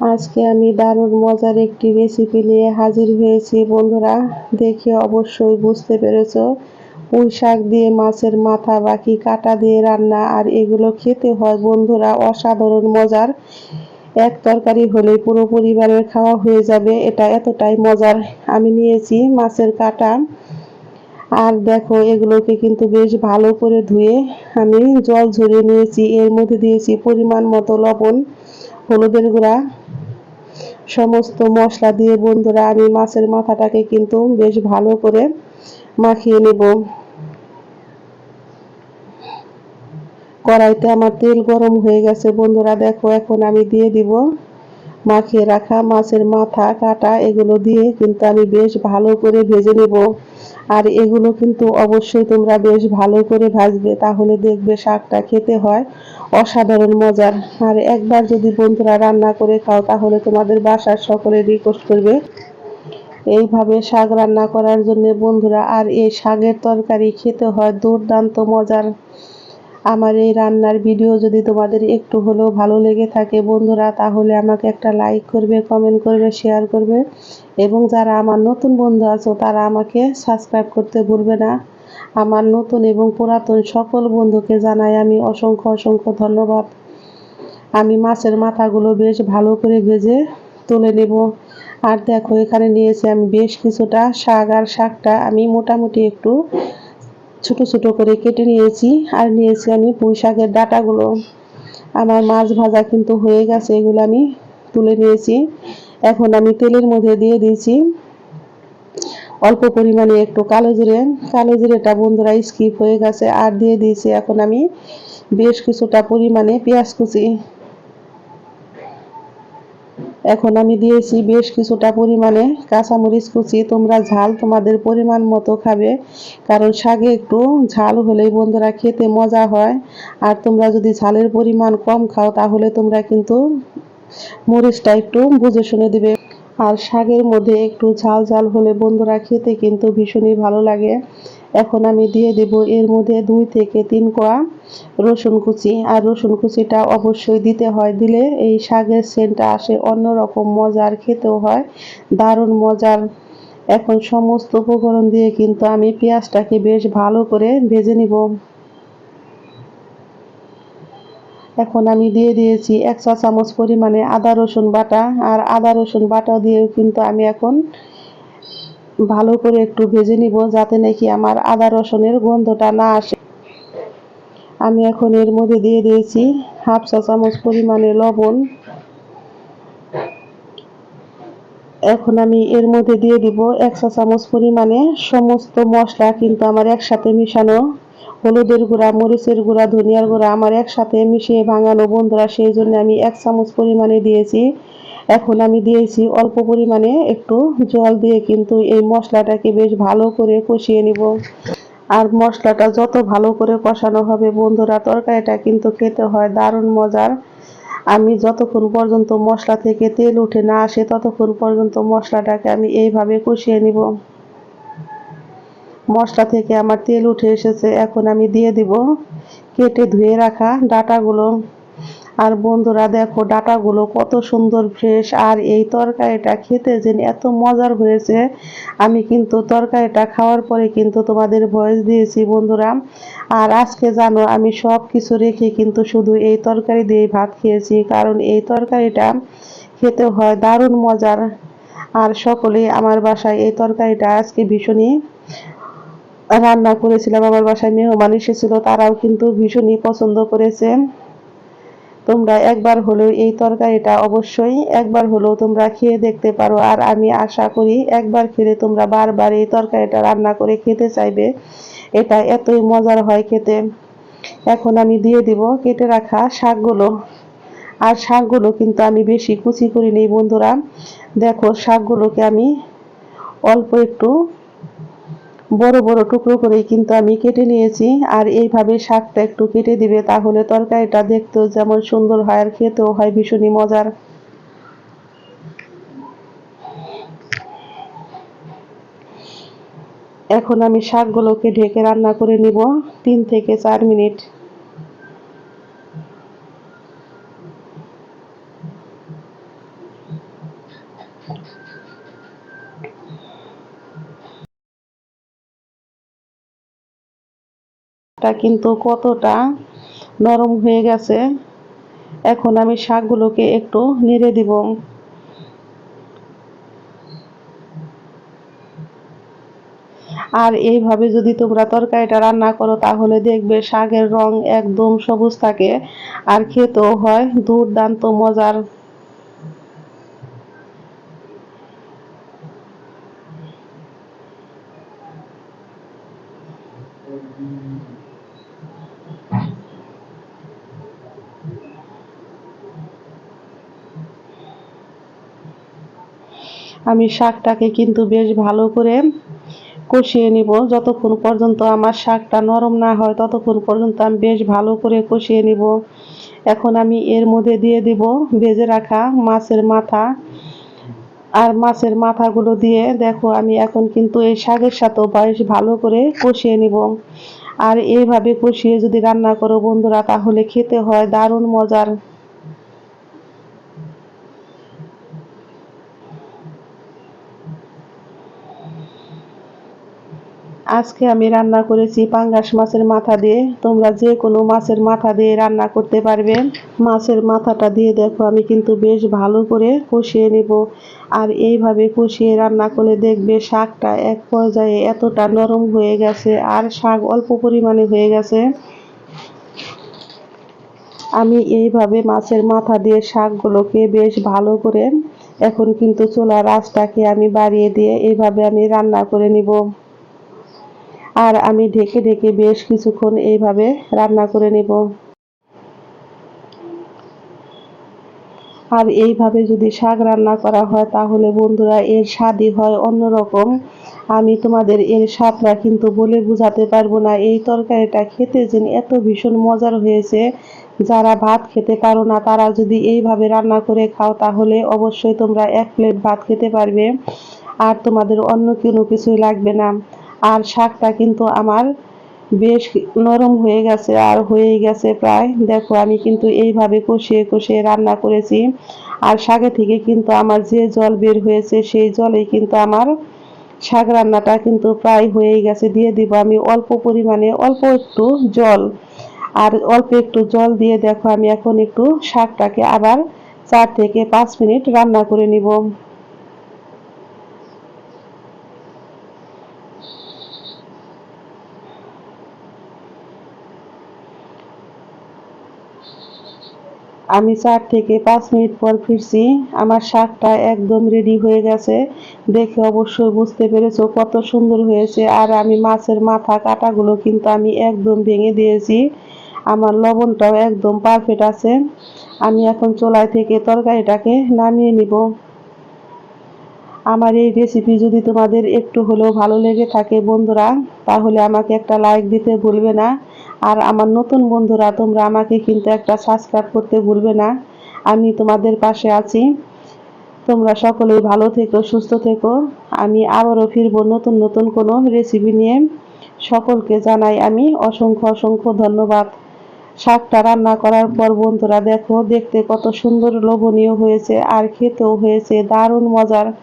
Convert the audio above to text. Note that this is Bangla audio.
আজকে আমি দারুণ মজার একটি রেসিপি নিয়ে হাজির হয়েছি, বন্ধুরা। দেখে অবশ্যই বুঝতে পেরেছ, পুঁই শাক দিয়ে মাছের মাথা, বাকি কাটা দিয়ে রান্না, আর এগুলো খেতে হয়, বন্ধুরা, অসাধারণ মজার। এক তরকারি হলে পুরো পরিবারের খাওয়া হয়ে যাবে, এটা এতটাই মজার। আমি নিয়েছি মাছের কাটা। আর দেখো, এগুলোকে কিন্তু বেশ ভালো করে ধুয়ে আমি জল ঝরিয়ে নিয়েছি, এর মধ্যে দিয়েছি পরিমাণ মতো লবণ। হলুদের গুঁড়া, সমস্ত মশলা দিয়ে বন্ধুরা আমি মাছের মাথাটাকে কিন্তু বেশ ভালো করে মাখিয়ে নেব। কড়াইতে আমার তেল গরম হয়ে গেছে বন্ধুরা, দেখো এখন আমি দিয়ে দিব মাখিয়ে রাখা মাছের মাথা কাটা, এগুলো দিয়ে কিন্তু আমি বেশ ভালো করে ভেজে নেব। আর এগুলো কিন্তু অবশ্যই তোমরা বেশ ভালো করে ভাজবে, তাহলে দেখবে শাকটা খেতে হয়। অসাধারণ মজার। আর একবার যদি বন্ধুরা রান্না করে খাও, তাহলে তোমাদের বাসার সকলে রিকোয়েস্ট করবে। এইভাবে শাক রান্না করার জন্য বন্ধুরা, আর এই শাকের তরকারি খেতে হয় দুর্দান্ত মজার। আমার এই রান্নার ভিডিও যদি তোমাদের একটু হলেও ভালো লেগে থাকে বন্ধুরা, তাহলে আমাকে একটা লাইক করবে কমেন্ট করবে শেয়ার করবে। এবং যারা আমার নতুন বন্ধু আছো, তারা আমাকে সাবস্ক্রাইব করতে ভুলবে না। আমার নতুন এবং পুরাতন সকল বন্ধুকে জানাই আমি অসংখ্য অসংখ্য ধন্যবাদ। আমি মাছের মাথাগুলো বেশ ভালো করে ভেজে তুলে নেব। আর দেখো, এখানে নিয়েছি আমি বেশ কিছুটা শাক, আর শাকটা আমি মোটামুটি একটু ছোট ছোট করে কেটে নিয়েছি আর নিয়েছি আমি পুঁই শাকের ডাটাগুলো। আমার মাছ ভাজা কিন্তু হয়ে গেছে, এগুলো আমি তুলে নিয়েছি। এখন আমি তেলের মধ্যে দিয়ে দিয়েছি অল্প পরিমাণে একটু কালো জিরে। কালো জিরেটা বন্ধুরা স্কিপ হয়ে গেছে, আর দিয়ে দিয়েছি এখন আমি বেশ কিছুটা পরিমাণে পেঁয়াজ কুচি। এখন আমি দিয়েছি বেশ কিছুটা পরিমাণে কাঁচামরিচ কুচি। তোমরা ঝাল তোমাদের পরিমাণ মতো খাবে, কারণ শাকে একটু ঝাল হলেই বন্ধুরা খেতে মজা হয়। আর তোমরা যদি ঝালের পরিমাণ কম খাও, তাহলে তোমরা কিন্তু মরিচটা একটু বুঝে শুনে দিবে। আর শাকের মধ্যে একটু ঝাল ঝাল হলে বন্ধুরা খেতে কিন্তু ভীষণই ভালো লাগে। এখন আমি দিয়ে দেব এর মধ্যে দুই থেকে তিন কোয়া রসুন কুচি। আর রসুন কুচিটা অবশ্যই দিতে হয়, দিলে এই শাকের সেন্টটা আসে অন্যরকম মজার, খেতেও হয়, দারুণ মজার। এখন সমস্ত উপকরণ দিয়ে কিন্তু আমি পেঁয়াজটাকে বেশ ভালো করে ভেজে নিব। এখন আমি দিয়ে দিয়েছি এক চা চামচ পরিমাণে আদা, রসুন বাটা। আর আদা, রসুন বাটা দিয়েও কিন্তু আমি এখন ভালো করে একটু ভেজে নিব যাতে নাকি আমার আদা, রসুনের গন্ধটা না আসে। আমি এখন এর মধ্যে দিয়ে দিয়েছি হাফ চা চামচ পরিমাণে লবণ। এখন আমি এর মধ্যে দিয়ে দিব এক চা চামচ পরিমাণে সমস্ত মশলা কিন্তু আমার একসাথে মিশানো। হলুদের গুঁড়া, মরিচের গুঁড়া, ধনিয়ার গুঁড়া আমার একসাথে মিশিয়ে ভাঙানো বন্ধুরা, সেই জন্য আমি এক চামচ পরিমাণে দিয়েছি। এখন আমি দিয়েছি অল্প পরিমাণে একটু জল দিয়ে কিন্তু এই মশলাটাকে বেশ ভালো করে কষিয়ে নিব। আর মশলাটা যত ভালো করে কষানো হবে বন্ধুরা, তরকারিটা কিন্তু খেতে হয় দারুণ মজার। আমি যতক্ষণ পর্যন্ত মশলা থেকে তেল উঠে না আসে, ততক্ষণ পর্যন্ত মশলাটাকে আমি এইভাবে কষিয়ে নিব। মশলা থেকে আমার তেল উঠে এসেছে, এখন আমি দিয়ে দিব কেটে ধুয়ে রাখা ডাটাগুলো। আর বন্ধুরা, দেখো ডাটাগুলো কত সুন্দর ফ্রেশ আর এই তরকারিটা খেতে যেন এত মজার হয়েছে। আমি কিন্তু তরকারিটা খাওয়ার পরে কিন্তু তোমাদের ভয়েস দিয়েছি বন্ধুরা। আর আজকে জানো, আমি সব কিছু রেখে কিন্তু শুধু এই তরকারি দিয়ে ভাত খেয়েছি, কারণ এই তরকারিটা খেতে হয় দারুণ মজার। আর সকলেই আমার বাসায় এই তরকারিটা আজকে ভীষণই রান্না করেছিলাম আমার বাসায়, মেহমান এসেছিল, তারাও কিন্তু ভীষণই পছন্দ করেছে। তোমরা একবার হলেও এই তরকারিটা অবশ্যই একবার হলেও তোমরা খেয়ে দেখতে পারো। আর আমি আশা করি একবার খেলে তোমরা বারবার এই তরকারিটা রান্না করে খেতে চাইবে। এটা এতই মজার হয় খেতে। এখন আমি দিয়ে দিব কেটে রাখা শাকগুলো। আর শাকগুলো কিন্তু আমি বেশি কুচি করি নেই বন্ধুরা। দেখো শাকগুলোকে আমি অল্প একটু বড় বড় টুকরো করে কিন্তু আমি কেটে নিয়েছি। আর এইভাবে শাকটা একটু কেটে দিবে, তাহলে তরকারিটা দেখতেও যেমন সুন্দর হয় আর খেতেও হয় ভীষণই মজার। এখন আমি শাকগুলোকে ঢেকে রান্না করে নিব, তিন থেকে চার মিনিট। শাকটা কিন্তু কতটা নরম হয়ে গেছে, এখন আমি শাকগুলোকে একটু নেড়ে দিব। আর এইভাবে যদি তোমরা তরকারিটা রান্না করো, তাহলে দেখবে শাকের রং একদম সবুজ থাকে, আর খেতেও হয় দুর্দান্ত মজার আমি শাকটাকে কিন্তু বেশ ভালো করে কষিয়ে নিব। যতক্ষণ পর্যন্ত আমার শাকটা নরম না হয়, ততক্ষণ পর্যন্ত আমি বেশ ভালো করে কষিয়ে নিব। এখন আমি এর মধ্যে দিয়ে দিব ভেজে রাখা মাছের মাথা। আর মাছের মাথাগুলো দিয়ে দেখো আমি এখন কিন্তু এই শাকের সাথেও বেশ ভালো করে কষিয়ে নিব। আর এইভাবে কষিয়ে যদি রান্না করো বন্ধুরা, তাহলে খেতে হয় দারুণ মজার। আজকে আমি রান্না করেছি পাঙ্গাস মাছের মাথা দিয়ে। তোমরা যে কোনো মাছের মাথা দিয়ে রান্না করতে পারবে। মাছের মাথাটা দিয়ে দেখো, আমি কিন্তু বেশ ভালো করে কষিয়ে নিব। আর এইভাবে কষিয়ে রান্না করে দেখবে শাকটা এক পর্যায়ে এতটা নরম হয়ে গেছে আর শাক অল্প পরিমাণে হয়ে গেছে। আমি এইভাবে মাছের মাথা দিয়ে শাকগুলোকে বেশ ভালো করে এখন কিন্তু চোলা আঁচটাকে আমি বাড়িয়ে দিয়ে এইভাবে আমি রান্না করে নিব। আর আমি ঢেকে ঢেকে বেশ কিছুক্ষণ এইভাবে রান্না করে নেব। আর এইভাবে যদি শাক রান্না করা হয়, তাহলে বন্ধুরা এর স্বাদই হয় অন্যরকম। আমি তোমাদের এর স্বাদটা কিন্তু বলে বোঝাতে পারব না। এই তরকারিটা খেতে যেন এত ভীষণ মজার হয়েছে। যারা ভাত খেতে পারো না, তারা যদি এইভাবে রান্না করে খাও, তাহলে অবশ্যই তোমরা এক প্লেট ভাত খেতে পারবে। আর তোমাদের অন্য কোনো কিছুই লাগবে না। আর শাকটা কিন্তু আমার বেশ নরম হয়ে গেছে আর হয়েই গেছে প্রায়। দেখো, আমি কিন্তু এইভাবে কষিয়ে কষিয়ে রান্না করেছি। আর শাকে থেকে কিন্তু আমার যে জল বের হয়েছে, সেই জলেই কিন্তু আমার শাক রান্নাটা কিন্তু প্রায় হয়েই গেছে। দিয়ে দিব আমি অল্প পরিমাণে, অল্প একটু জল। আর অল্প একটু জল দিয়ে দেখো, আমি এখন একটু শাকটাকে আবার চার থেকে পাঁচ মিনিট রান্না করে নিব। আমি চার থেকে পাঁচ মিনিট পর ফিরছি। আমার শাকটা একদম রেডি হয়ে গেছে। দেখে অবশ্যই বুঝতে পেরেছ কত সুন্দর হয়েছে। আর আমি মাছের মাথা কাটাগুলো কিন্তু আমি একদম ভেঙে দিয়েছি। আমার লবণটাও একদম পারফেক্ট আছে। আমি এখন চোলাই থেকে তরকারিটাকে নামিয়ে নিব। আমার এই রেসিপি যদি তোমাদের একটু হলেও ভালো লেগে থাকে বন্ধুরা, তাহলে আমাকে একটা লাইক দিতে ভুলবে না। আর আমার নতুন বন্ধুরা, তোমরা আমাকে কিন্তু একটা সাবস্ক্রাইব করতে ভুলবে না। আমি তোমাদের পাশে আছি। তোমরা সকলেই ভালো থেকো, সুস্থ থেকো। আমি আবারও ফিরবো নতুন নতুন কোনো রেসিপি নিয়ে। সকলকে জানাই আমি অসংখ্য অসংখ্য ধন্যবাদ। শাকটা রান্না করার পর বন্ধুরা দেখো, দেখতে কত সুন্দর, লোভনীয় হয়েছে, আর খেতেও হয়েছে দারুণ মজার।